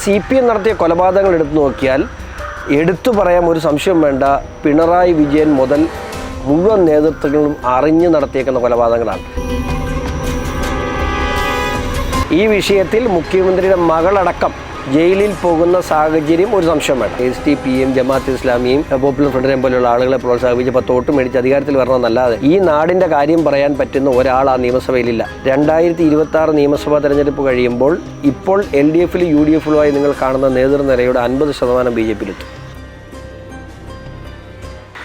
C P M നടത്തിയ കൊലപാതകങ്ങൾ എടുത്തു നോക്കിയാൽ എടുത്തു പറയാൻ ഒരു സംശയം വേണ്ട. പിണറായി വിജയൻ മുതൽ മുഴുവൻ നേതൃത്വങ്ങളും അറിഞ്ഞു നടത്തിയേക്കുന്ന കൊലപാതകങ്ങളാണ്. ഈ വിഷയത്തിൽ മുഖ്യമന്ത്രിയുടെ മകളടക്കം ജയിലിൽ പോകുന്ന സാഹചര്യം ഒരു സംശയമാണ്. എസ് ടി പിയും ജമാഅത്ത് ഇസ്ലാമിയും പോപ്പുലർ ഫ്രണ്ടിനെയും പോലുള്ള ആളുകളെ പ്രോത്സാഹിപ്പിച്ച് പത്തോട്ട് മേടിച്ച് അധികാരത്തിൽ വരണമെന്നല്ലാതെ ഈ നാടിന്റെ കാര്യം പറയാൻ പറ്റുന്ന ഒരാൾ ആ നിയമസഭയിലില്ല. രണ്ടായിരത്തി ഇരുപത്തി ആറ് നിയമസഭാ തെരഞ്ഞെടുപ്പ് കഴിയുമ്പോൾ ഇപ്പോൾ എൽ ഡി എഫിലും യു ഡി എഫിലുമായി നിങ്ങൾ കാണുന്ന നേതൃനിരയുടെ അൻപത് ശതമാനം ബി ജെ പിയിലെത്തും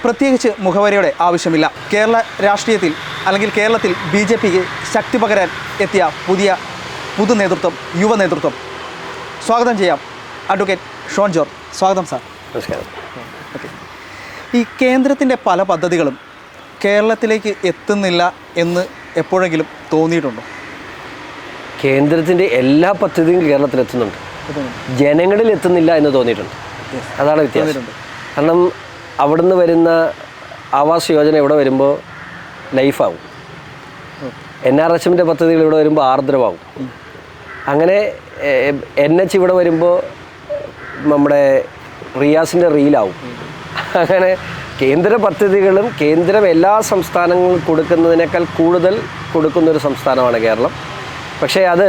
പ്രത്യേകിച്ച് മുഖവരയുടെ ആവശ്യമില്ല. കേരള രാഷ്ട്രീയത്തിൽ അല്ലെങ്കിൽ കേരളത്തിൽ ബി ജെ പിക്ക് ശക്തി പകരാൻ എത്തിയ പുതിയ പുതു നേതൃത്വം യുവ നേതൃത്വം സ്വാഗതം ചെയ്യാം. അഡ്വക്കേറ്റ് ഷോൺ ജോർജ്. സ്വാഗതം സാർ. നമസ്കാരം. ഓക്കെ. ഈ കേന്ദ്രത്തിന്റെ പല പദ്ധതികളും കേരളത്തിലേക്ക് എത്തുന്നില്ല എന്ന് എപ്പോഴെങ്കിലും തോന്നിയിട്ടുണ്ടോ? കേന്ദ്രത്തിന്റെ എല്ലാ പദ്ധതിയും കേരളത്തിൽ എത്തുന്നുണ്ട്. ജനങ്ങളിൽ എത്തുന്നില്ല എന്ന് തോന്നിയിട്ടുണ്ട്. അതാണ് വ്യത്യാസം. കാരണം അവിടുന്ന് വരുന്ന ആവാസ് യോജന ഇവിടെ വരുമ്പോൾ ലൈഫാവും. എൻ ആർ എസ് എമ്മിന്റെ പദ്ധതികൾ ഇവിടെ വരുമ്പോൾ ആർദ്രമാവും. അങ്ങനെ എൻ എച്ച് ഇവിടെ വരുമ്പോൾ നമ്മുടെ റിയാസിന്റെ റീലാവും. അങ്ങനെ കേന്ദ്ര പദ്ധതികളും കേന്ദ്രം എല്ലാ സംസ്ഥാനങ്ങളും കൊടുക്കുന്നതിനേക്കാൾ കൂടുതൽ കൊടുക്കുന്നൊരു സംസ്ഥാനമാണ് കേരളം. പക്ഷേ അത്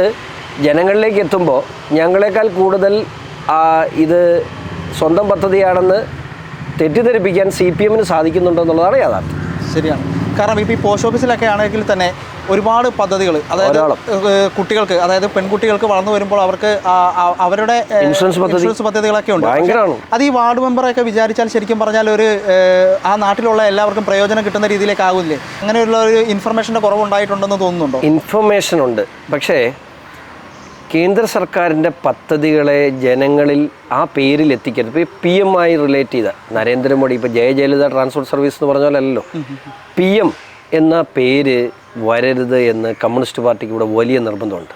ജനങ്ങളിലേക്ക് എത്തുമ്പോൾ ഞങ്ങളെക്കാൾ കൂടുതൽ ഇത് സ്വന്തം പദ്ധതിയാണെന്ന് തെറ്റിദ്ധരിപ്പിക്കാൻ സി പി എമ്മിന് സാധിക്കുന്നുണ്ടെന്നുള്ളതാണ് യാഥാർത്ഥ്യം. ശരിയാണ്. കാരണം ഇപ്പോൾ ഈ പോസ്റ്റ് ഓഫീസിലൊക്കെ ആണെങ്കിൽ തന്നെ ഒരുപാട് പദ്ധതികൾ അതായത് കുട്ടികൾക്ക് അതായത് പെൺകുട്ടികൾക്ക് വളർന്നു വരുമ്പോൾ അവർക്ക് അവരുടെ ഇൻഷുറൻസ് ഇൻഷുറൻസ് പദ്ധതികളൊക്കെ ഉണ്ട്. അത് ഈ വാർഡ് മെമ്പറൊക്കെ വിചാരിച്ചാൽ ശരിക്കും പറഞ്ഞാൽ ഒരു ആ നാട്ടിലുള്ള എല്ലാവർക്കും പ്രയോജനം കിട്ടുന്ന രീതിയിലേക്ക് ആകില്ലേ അങ്ങനെയുള്ള ഒരു ഇൻഫർമേഷന്റെ കുറവുണ്ടായിട്ടുണ്ടെന്ന് തോന്നുന്നുണ്ടോ? ഇൻഫർമേഷൻ ഉണ്ട്. പക്ഷേ കേന്ദ്ര സർക്കാരിന്റെ പദ്ധതികളെ ജനങ്ങളിൽ ആ പേരിൽ എത്തിക്കരുത്. ഇപ്പോൾ പി എം ആയി റിലേറ്റ് ചെയ്ത നരേന്ദ്രമോദി ഇപ്പോൾ ജയ ജയലളിത ട്രാൻസ്പോർട്ട് സർവീസ് എന്ന് പറഞ്ഞ പോലെയല്ലോ പി എം എന്ന പേര് വരരുത് എന്ന് കമ്മ്യൂണിസ്റ്റ് പാർട്ടിക്ക് ഇവിടെ വലിയ നിർബന്ധമുണ്ട്.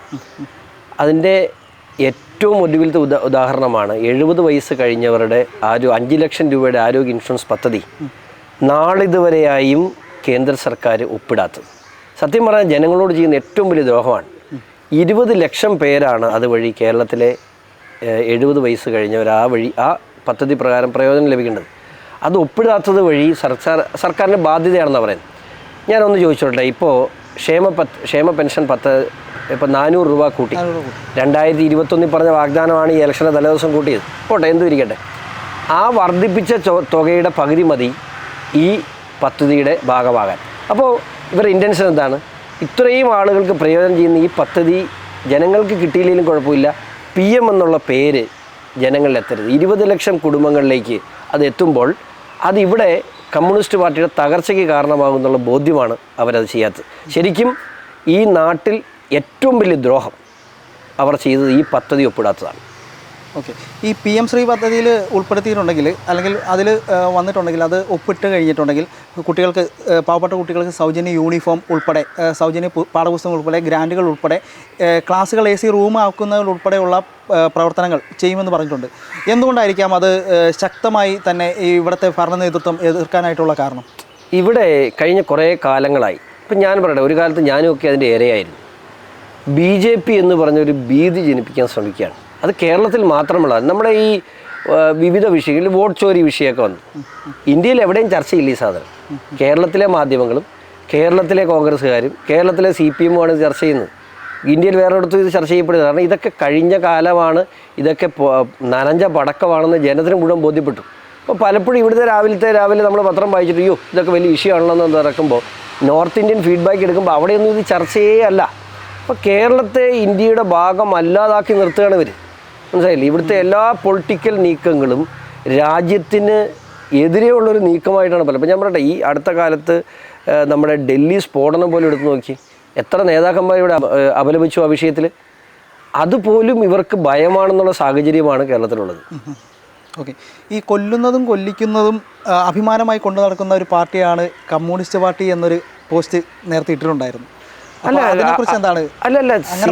അതിന്റെ ഏറ്റവും ഒടുവിലത്തെ ഉദാ ഉദാഹരണമാണ് എഴുപത് വയസ്സ് കഴിഞ്ഞവരുടെ ആരോ അഞ്ച് ലക്ഷം രൂപയുടെ ആരോഗ്യ ഇൻഷുറൻസ് പദ്ധതി നാളിതുവരെയായും കേന്ദ്ര സർക്കാർ ഒപ്പിടാത്തത്. സത്യം പറഞ്ഞാൽ ജനങ്ങളോട് ചെയ്യുന്ന ഏറ്റവും വലിയ ദ്രോഹമാണ്. ഇരുപത് ലക്ഷം പേരാണ് അതുവഴി കേരളത്തിലെ എഴുപത് വയസ്സ് കഴിഞ്ഞവർ ആ വഴി ആ പദ്ധതി പ്രകാരം പ്രയോജനം ലഭിക്കേണ്ടത്. അത് ഒപ്പിടാത്തത് വഴി സർക്കാർ സർക്കാരിന്റെ ബാധ്യതയാണെന്ന് പറയുന്നത്. ഞാനൊന്ന് ചോദിച്ചോട്ടെ ഇപ്പോൾ ക്ഷേമ പത്ത് ക്ഷേമ പെൻഷൻ പത്ത് ഇപ്പോൾ നാനൂറ് രൂപ കൂട്ടി. രണ്ടായിരത്തി ഇരുപത്തൊന്നിൽ പറഞ്ഞ വാഗ്ദാനമാണ് ഈ ഇലക്ഷന്റെ തലേദിവസം കൂട്ടിയത്. പോട്ടെ എന്തു ഇരിക്കട്ടെ ആ വർദ്ധിപ്പിച്ച തുകയുടെ പകുതി മതി ഈ പദ്ധതിയുടെ ഭാഗമാകാൻ. അപ്പോൾ ഇവരുടെ ഇന്റൻഷൻ എന്താണ്? ഇത്രയും ആളുകൾക്ക് പ്രയോജനം ചെയ്യുന്ന ഈ പദ്ധതി ജനങ്ങൾക്ക് കിട്ടിയില്ലെങ്കിലും കുഴപ്പമില്ല. പി എം എന്നുള്ള പേര് ജനങ്ങളിൽ എത്തരുത്. ഇരുപത് ലക്ഷം കുടുംബങ്ങളിലേക്ക് അത് എത്തുമ്പോൾ അതിവിടെ കമ്മ്യൂണിസ്റ്റ് പാർട്ടിയുടെ തകർച്ചയ്ക്ക് കാരണമാകുന്നുള്ള ബോധ്യമാണ് അവരത് ചെയ്യാത്തത്. ശരിക്കും ഈ നാട്ടിൽ ഏറ്റവും വലിയ ദ്രോഹം അവർ ചെയ്തത് ഈ പദ്ധതി ഒപ്പിടാത്തതാണ്. ഓക്കെ. ഈ പി എം ശ്രീ പദ്ധതിയിൽ ഉൾപ്പെടുത്തിയിട്ടുണ്ടെങ്കിൽ അല്ലെങ്കിൽ അതിൽ വന്നിട്ടുണ്ടെങ്കിൽ അത് ഒപ്പിട്ട് കഴിഞ്ഞിട്ടുണ്ടെങ്കിൽ കുട്ടികൾക്ക് പാവപ്പെട്ട കുട്ടികൾക്ക് സൗജന്യ യൂണിഫോം ഉൾപ്പെടെ സൗജന്യ പാഠപുസ്തകങ്ങൾ പാഠപുസ്തകം ഉൾപ്പെടെ ഗ്രാൻഡുകൾ ഉൾപ്പെടെ ക്ലാസ്സുകൾ എ സി റൂം ആക്കുന്നതിലുൾപ്പെടെയുള്ള പ്രവർത്തനങ്ങൾ ചെയ്യുമെന്ന് പറഞ്ഞിട്ടുണ്ട്. എന്തുകൊണ്ടായിരിക്കാം അത് ശക്തമായി തന്നെ ഇവിടുത്തെ ഭരണ നേതൃത്വം എതിർക്കാനായിട്ടുള്ള കാരണം? ഇവിടെ കഴിഞ്ഞ കുറേ കാലങ്ങളായി ഇപ്പം ഞാൻ പറയട്ടെ ഒരു കാലത്ത് ഞാനും ഒക്കെ അതിന്റെ ഇരയായിരുന്നു. ബി ജെ പി എന്ന് പറഞ്ഞൊരു ഭീതി ജനിപ്പിക്കാൻ ശ്രമിക്കുകയാണ്. അത് കേരളത്തിൽ മാത്രമല്ല നമ്മുടെ ഈ വിവിധ വിഷയങ്ങളിൽ വോട്ട് ചോരി വിഷയമൊക്കെ വന്നു. ഇന്ത്യയിൽ എവിടെയും ചർച്ചയില്ല ഈ സാധനം. കേരളത്തിലെ മാധ്യമങ്ങളും കേരളത്തിലെ കോൺഗ്രസ്സുകാരും കേരളത്തിലെ സി പി എമ്മുമാണ് ചർച്ച ചെയ്യുന്നത്. ഇന്ത്യയിൽ വേറെ ഇടത്തും ഇത് ചർച്ച ചെയ്യപ്പെടുന്നത് കാരണം ഇതൊക്കെ കഴിഞ്ഞ കാലമാണ് ഇതൊക്കെ നനഞ്ഞ പടക്കമാണെന്ന് ജനത്തിന് മുഴുവൻ ബോധ്യപ്പെട്ടു. അപ്പോൾ പലപ്പോഴും ഇവിടുത്തെ രാവിലത്തെ രാവിലെ നമ്മൾ പത്രം വായിച്ചിട്ട് അയ്യോ ഇതൊക്കെ വലിയ വിഷയമാണല്ലോ എന്ന് നടക്കുമ്പോൾ നോർത്ത് ഇന്ത്യൻ ഫീഡ്ബാക്ക് എടുക്കുമ്പോൾ അവിടെയൊന്നും ഇത് ചർച്ചയേ അല്ല. അപ്പോൾ കേരളത്തെ ഇന്ത്യയുടെ ഭാഗം അല്ലാതാക്കി നിർത്തുകയാണ് ഇവർ മനസ്സിലായില്ലേ? ഇവിടുത്തെ എല്ലാ പൊളിറ്റിക്കൽ നീക്കങ്ങളും രാജ്യത്തിന് എതിരെയുള്ളൊരു നീക്കമായിട്ടാണ് പല അപ്പം ഞാൻ പറയട്ടെ ഈ അടുത്ത കാലത്ത് നമ്മുടെ ഡൽഹി സ്ഫോടനം പോലും എടുത്തു നോക്കി. എത്ര നേതാക്കന്മാർ ഇവിടെ അപലപിച്ചു ആ വിഷയത്തിൽ അതുപോലും ഇവർക്ക് ഭയമാണെന്നുള്ള സാഹചര്യമാണ് കേരളത്തിലുള്ളത്. ഓക്കെ. ഈ കൊല്ലുന്നതും കൊല്ലിക്കുന്നതും അഭിമാനമായി കൊണ്ടു നടക്കുന്ന ഒരു പാർട്ടിയാണ് കമ്മ്യൂണിസ്റ്റ് പാർട്ടി എന്നൊരു പോസ്റ്റ് നേരത്തെ ഇട്ടിട്ടുണ്ടായിരുന്നു. അല്ല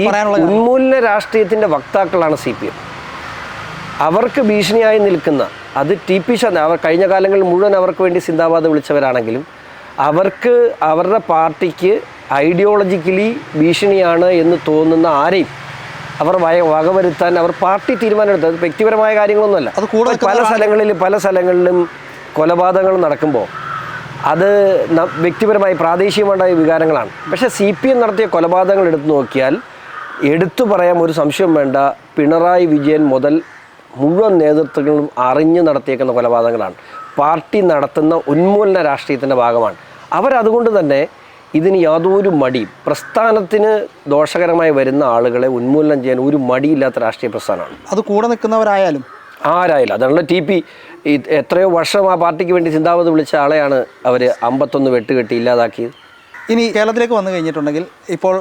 പറയാനുള്ള കാരണം? ഉന്മൂലന രാഷ്ട്രീയത്തിന്റെ വക്താക്കളാണ് സി പി എം. അവർക്ക് ഭീഷണിയായി നിൽക്കുന്ന അത് ടി പി ഷാ അവർ കഴിഞ്ഞ കാലങ്ങളിൽ മുഴുവൻ അവർക്ക് വേണ്ടി സിന്ദാബാദ് വിളിച്ചവരാണെങ്കിലും അവർക്ക് അവരുടെ പാർട്ടിക്ക് ഐഡിയോളജിക്കലി ഭീഷണിയാണ് എന്ന് തോന്നുന്ന ആരെയും അവർ വയ വകവരുത്താൻ അവർ പാർട്ടി തീരുമാനമെടുത്തത് അത് വ്യക്തിപരമായ കാര്യങ്ങളൊന്നുമല്ല. അത് കൂടുതൽ പല സ്ഥലങ്ങളിൽ പല സ്ഥലങ്ങളിലും കൊലപാതകങ്ങൾ നടക്കുമ്പോൾ അത് വ്യക്തിപരമായി പ്രാദേശികമായ വികാരങ്ങളാണ്. പക്ഷേ സി പി എം നടത്തിയ കൊലപാതകങ്ങൾ എടുത്തു നോക്കിയാൽ എടുത്തു പറയാൻ ഒരു സംശയം വേണ്ട പിണറായി വിജയൻ മുതൽ മുഴുവൻ നേതൃത്വങ്ങളും അറിഞ്ഞ് നടത്തിയേക്കുന്ന കൊലപാതകങ്ങളാണ്. പാർട്ടി നടത്തുന്ന ഉന്മൂലന രാഷ്ട്രീയത്തിന്റെ ഭാഗമാണ്. അവരതുകൊണ്ട് തന്നെ ഇതിന് യാതൊരു മടി പ്രസ്ഥാനത്തിന് ദോഷകരമായി വരുന്ന ആളുകളെ ഉന്മൂലനം ചെയ്യാൻ ഒരു മടിയില്ലാത്ത രാഷ്ട്രീയ പ്രസ്ഥാനമാണ്. അത് കൂടെ നിൽക്കുന്നവരായാലും? ആരായാലും? അതാണല്ലോ ടി പി. എത്രയോ വർഷം ആ പാർട്ടിക്ക് വേണ്ടി ചിന്താവത് വിളിച്ച ആളെയാണ് അവർ അമ്പത്തൊന്ന് വെട്ടുകെട്ടി ഇല്ലാതാക്കിയത്. ഇനി കേരളത്തിലേക്ക് വന്നു കഴിഞ്ഞിട്ടുണ്ടെങ്കിൽ ഇപ്പോൾ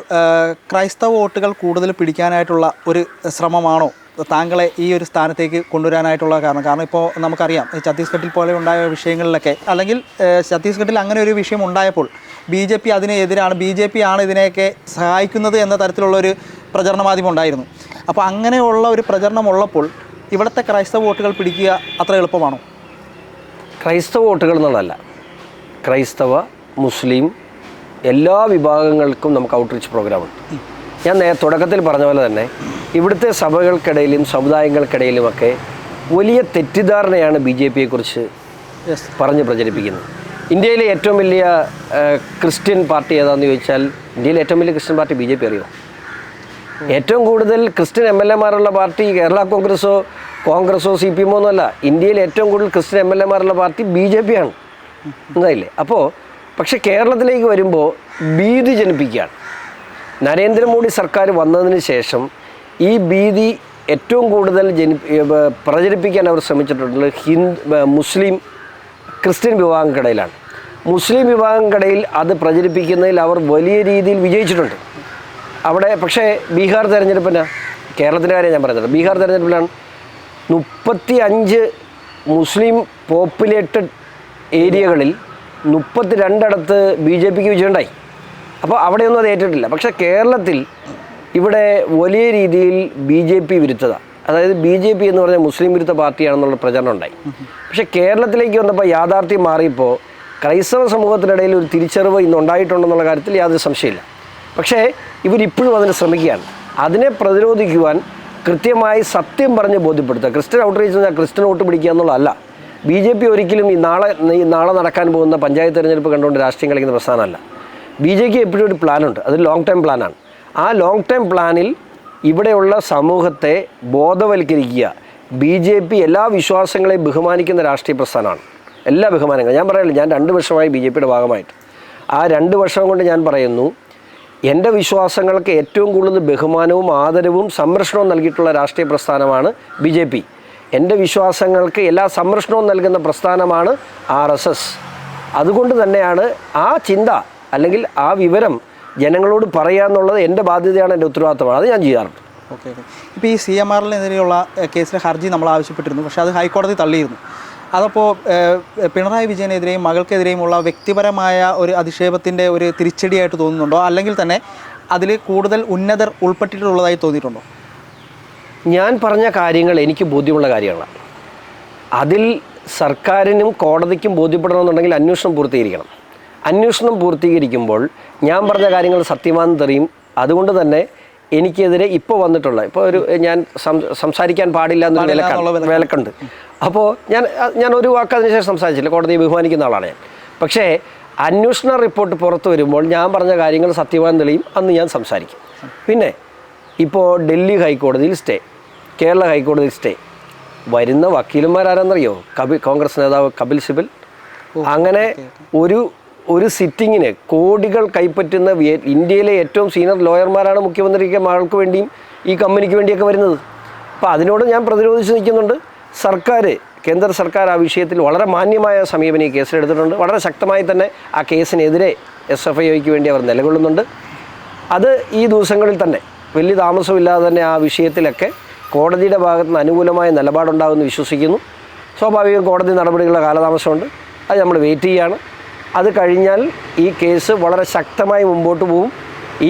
ക്രൈസ്തവ വോട്ടുകൾ കൂടുതൽ പിടിക്കാനായിട്ടുള്ള ഒരു ശ്രമമാണോ? താങ്കളെ ഈ ഒരു സ്ഥാനത്തേക്ക് കൊണ്ടുവരാനായിട്ടുള്ള കാരണം. കാരണം ഇപ്പോൾ നമുക്കറിയാം ഈ ഛത്തീസ്ഗഡിൽ പോലെ ഉണ്ടായ വിഷയങ്ങളിലൊക്കെ അല്ലെങ്കിൽ ഛത്തീസ്ഗഡിൽ അങ്ങനെ ഒരു വിഷയം ഉണ്ടായപ്പോൾ ബി ജെ പി അതിനെതിരാണ് ബി ജെ പി ആണ് ഇതിനെയൊക്കെ സഹായിക്കുന്നത് എന്ന തരത്തിലുള്ളൊരു പ്രചരണ മാധ്യമം ഉണ്ടായിരുന്നു. അപ്പോൾ അങ്ങനെയുള്ള ഒരു പ്രചരണം ഉള്ളപ്പോൾ ഇവിടുത്തെ ക്രൈസ്തവ വോട്ടുകൾ പിടിക്കുക അത്ര എളുപ്പമാണോ? ക്രൈസ്തവ വോട്ടുകൾ എന്നുള്ളതല്ല. ക്രൈസ്തവ മുസ്ലിം എല്ലാ വിഭാഗങ്ങൾക്കും നമുക്ക് ഔട്ട്റീച്ച് പ്രോഗ്രാമുണ്ട് ഞാൻ നേ തുടക്കത്തിൽ പറഞ്ഞ പോലെ തന്നെ ഇവിടുത്തെ സഭകൾക്കിടയിലും സമുദായങ്ങൾക്കിടയിലുമൊക്കെ വലിയ തെറ്റിദ്ധാരണയാണ് ബി ജെ പിയെക്കുറിച്ച് പറഞ്ഞ് പ്രചരിപ്പിക്കുന്നത്. ഇന്ത്യയിലെ ഏറ്റവും വലിയ ക്രിസ്ത്യൻ പാർട്ടി ഏതാണെന്ന് ചോദിച്ചാൽ ഇന്ത്യയിലെ ഏറ്റവും വലിയ Christian party B J P അറിയോ? ഏറ്റവും കൂടുതൽ ക്രിസ്ത്യൻ എം എൽ എമാരുള്ള പാർട്ടി കേരള കോൺഗ്രസോ കോൺഗ്രസോ സി പി എമ്മോ ഒന്നുമല്ല. ഇന്ത്യയിൽ ഏറ്റവും കൂടുതൽ ക്രിസ്ത്യൻ എം എൽ എമാരുള്ള പാർട്ടി ബി ജെ പി ആണ്. എന്തായില്ലേ അപ്പോൾ പക്ഷേ കേരളത്തിലേക്ക് വരുമ്പോൾ ഭീതി ജനിപ്പിക്കുകയാണ്. നരേന്ദ്രമോദി സർക്കാർ വന്നതിന് ശേഷം ഈ ഭീതി ഏറ്റവും കൂടുതൽ ജനി പ്രചരിപ്പിക്കാൻ അവർ ശ്രമിച്ചിട്ടുള്ളത് ഹിന്ദു മുസ്ലിം ക്രിസ്ത്യൻ വിഭാഗങ്ങൾക്കിടയിലാണ്. മുസ്ലിം വിഭാഗങ്ങൾക്കിടയിൽ അത് പ്രചരിപ്പിക്കുന്നതിൽ അവർ വലിയ രീതിയിൽ വിജയിച്ചിട്ടുണ്ട്. അവിടെ പക്ഷേ ബീഹാർ തെരഞ്ഞെടുപ്പിന് കേരളത്തിന്റെ കാര്യം ഞാൻ പറയുന്നത് ബീഹാർ തെരഞ്ഞെടുപ്പിലാണ് മുപ്പത്തി അഞ്ച് മുസ്ലിം പോപ്പുലേറ്റഡ് ഏരിയകളിൽ മുപ്പത്തി രണ്ടിടത്ത് ബി ജെ പിക്ക് വിജയമുണ്ടായി. അപ്പോൾ അവിടെയൊന്നും അത് ഏറ്റിട്ടില്ല. പക്ഷേ കേരളത്തിൽ ഇവിടെ വലിയ രീതിയിൽ ബി ജെ പി വിരുദ്ധത. അതായത് ബി ജെ പി എന്ന് പറഞ്ഞാൽ മുസ്ലിം വിരുദ്ധ പാർട്ടിയാണെന്നുള്ള പ്രചരണം ഉണ്ടായി. പക്ഷേ കേരളത്തിലേക്ക് വന്നപ്പോൾ യാഥാർത്ഥ്യം മാറിയപ്പോൾ ക്രൈസ്തവ സമൂഹത്തിനിടയിൽ ഒരു തിരിച്ചറിവ് ഇന്ന് ഉണ്ടായിട്ടുണ്ടെന്നുള്ള കാര്യത്തിൽ യാതൊരു സംശയമില്ല. പക്ഷേ ഇവരിപ്പോഴും അതിന് ശ്രമിക്കുകയാണ്. അതിനെ പ്രതിരോധിക്കുവാൻ കൃത്യമായി സത്യം പറഞ്ഞ് ബോധ്യപ്പെടുത്തുക. ക്രിസ്ത്യൻ ഔട്ട്റീച്ച് എന്നാൽ ക്രിസ്ത്യൻ വോട്ട് പിടിക്കുക എന്നുള്ളതല്ല. ബി ജെ പി ഒരിക്കലും ഈ നാളെ ഈ നാളെ നടക്കാൻ പോകുന്ന പഞ്ചായത്ത് തെരഞ്ഞെടുപ്പ് കണ്ടുകൊണ്ട് രാഷ്ട്രീയം കളിക്കുന്ന പ്രസ്ഥാനമല്ല. ബി ജെ പിക്ക് എപ്പോഴും ഒരു പ്ലാനുണ്ട്. അത് ലോങ് ടൈം പ്ലാനാണ് ആ ലോങ് ടൈം പ്ലാനിൽ ഇവിടെയുള്ള സമൂഹത്തെ ബോധവൽക്കരിക്കുക ബി ജെ പി എല്ലാ വിശ്വാസങ്ങളെയും ബഹുമാനിക്കുന്ന രാഷ്ട്രീയ പ്രസ്ഥാനമാണ്. എല്ലാ ബഹുമാനങ്ങളും. ഞാൻ പറയുന്നില്ല ഞാൻ രണ്ട് വർഷമായി ബി ജെ പിയുടെ ഭാഗമായിട്ട്. ആ രണ്ട് വർഷം കൊണ്ട് ഞാൻ പറയുന്നു എന്റെ വിശ്വാസങ്ങൾക്ക് ഏറ്റവും കൂടുതൽ ബഹുമാനവും ആദരവും സംരക്ഷണവും നൽകിയിട്ടുള്ള രാഷ്ട്രീയ പ്രസ്ഥാനമാണ് ബി ജെ പി. എന്റെ വിശ്വാസങ്ങൾക്ക് എല്ലാ സംരക്ഷണവും നൽകുന്ന പ്രസ്ഥാനമാണ് ആർ എസ് എസ്. അതുകൊണ്ട് തന്നെയാണ് ആ ചിന്ത അല്ലെങ്കിൽ ആ വിവരം ജനങ്ങളോട് പറയുക എന്നുള്ളത് എന്റെ ബാധ്യതയാണ് എന്റെ ഉത്തരവാദിത്തമാണ്. അത് ഞാൻ ചെയ്യാറുണ്ട്. Okay okay. ഇപ്പോൾ ഈ സി എം ആറിനെതിരെയുള്ള കേസിലെ ഹർജി നമ്മൾ ആവശ്യപ്പെട്ടിരുന്നു. പക്ഷേ അത് ഹൈക്കോടതി തള്ളിയിരുന്നു. അതപ്പോൾ പിണറായി വിജയനെതിരെയും മകൾക്കെതിരെയുമുള്ള വ്യക്തിപരമായ ഒരു അധിക്ഷേപത്തിന്റെ ഒരു തിരിച്ചടിയായിട്ട് തോന്നുന്നുണ്ടോ? അല്ലെങ്കിൽ തന്നെ അതിൽ കൂടുതൽ ഉന്നതർ ഉൾപ്പെട്ടിട്ടുള്ളതായി തോന്നിയിട്ടുണ്ടോ? ഞാൻ പറഞ്ഞ കാര്യങ്ങൾ എനിക്ക് ബോധ്യമുള്ള കാര്യങ്ങളാണ് അതിൽ സർക്കാരിനും കോടതിക്കും ബോധ്യപ്പെടണമെന്നുണ്ടെങ്കിൽ അന്വേഷണം പൂർത്തീകരിക്കണം. അന്വേഷണം പൂർത്തീകരിക്കുമ്പോൾ ഞാൻ പറഞ്ഞ കാര്യങ്ങൾ സത്യമാണെന്ന് തെറിയും അതുകൊണ്ട് തന്നെ എനിക്കെതിരെ ഇപ്പോൾ വന്നിട്ടുള്ള ഇപ്പോൾ ഒരു ഞാൻ സംസാരിക്കാൻ പാടില്ല എന്നൊരു വിലക്കാണ് വിലക്കുണ്ട്. അപ്പോൾ ഞാൻ ഞാൻ ഒരു വാക്ക് അതിനുശേഷം സംസാരിച്ചില്ല. കോടതിയെ ബഹുമാനിക്കുന്ന ആളാണ് ഞാൻ. പക്ഷേ അന്വേഷണ റിപ്പോർട്ട് പുറത്തു വരുമ്പോൾ ഞാൻ പറഞ്ഞ കാര്യങ്ങൾ സത്യമാണെന്ന് തെളിയും. അന്ന് ഞാൻ സംസാരിക്കും. പിന്നെ ഇപ്പോൾ ഡൽഹി ഹൈക്കോടതിയിൽ സ്റ്റേ. കേരള ഹൈക്കോടതിയിൽ സ്റ്റേ. വരുന്ന വക്കീലന്മാരാരെന്നറിയോ? കപിൽ കോൺഗ്രസ് നേതാവ് കപിൽ സിബൽ. അങ്ങനെ ഒരു ഒരു സിറ്റിങ്ങിന് കോടികൾ കൈപ്പറ്റുന്ന ഇന്ത്യയിലെ ഏറ്റവും സീനിയർ ലോയർമാരാണ് മുഖ്യമന്ത്രിക്ക് മകൾക്ക് വേണ്ടിയും ഈ കമ്പനിക്ക് വേണ്ടിയൊക്കെ വരുന്നത്. അപ്പോൾ അതിനോട് ഞാൻ പ്രതിരോധിച്ച് നിൽക്കുന്നുണ്ട്. സർക്കാർ കേന്ദ്ര സർക്കാർ ആ വിഷയത്തിൽ വളരെ മാന്യമായ സമീപനം ഈ കേസിലെടുത്തിട്ടുണ്ട് വളരെ ശക്തമായി തന്നെ ആ കേസിനെതിരെ എസ് എഫ് ഐക്ക് വേണ്ടി അവർ നിലകൊള്ളുന്നുണ്ട്. അത് ഈ ദിവസങ്ങളിൽ തന്നെ വലിയ താമസമില്ലാതെ തന്നെ ആ വിഷയത്തിലൊക്കെ കോടതിയുടെ ഭാഗത്ത് നിന്ന് അനുകൂലമായ നിലപാടുണ്ടാകുമെന്ന് വിശ്വസിക്കുന്നു. സ്വാഭാവികം കോടതി നടപടികളുടെ കാലതാമസമുണ്ട്. അത് നമ്മൾ വെയിറ്റ് ചെയ്യുകയാണ്. അത് കഴിഞ്ഞാൽ ഈ കേസ് വളരെ ശക്തമായി മുമ്പോട്ട് പോകും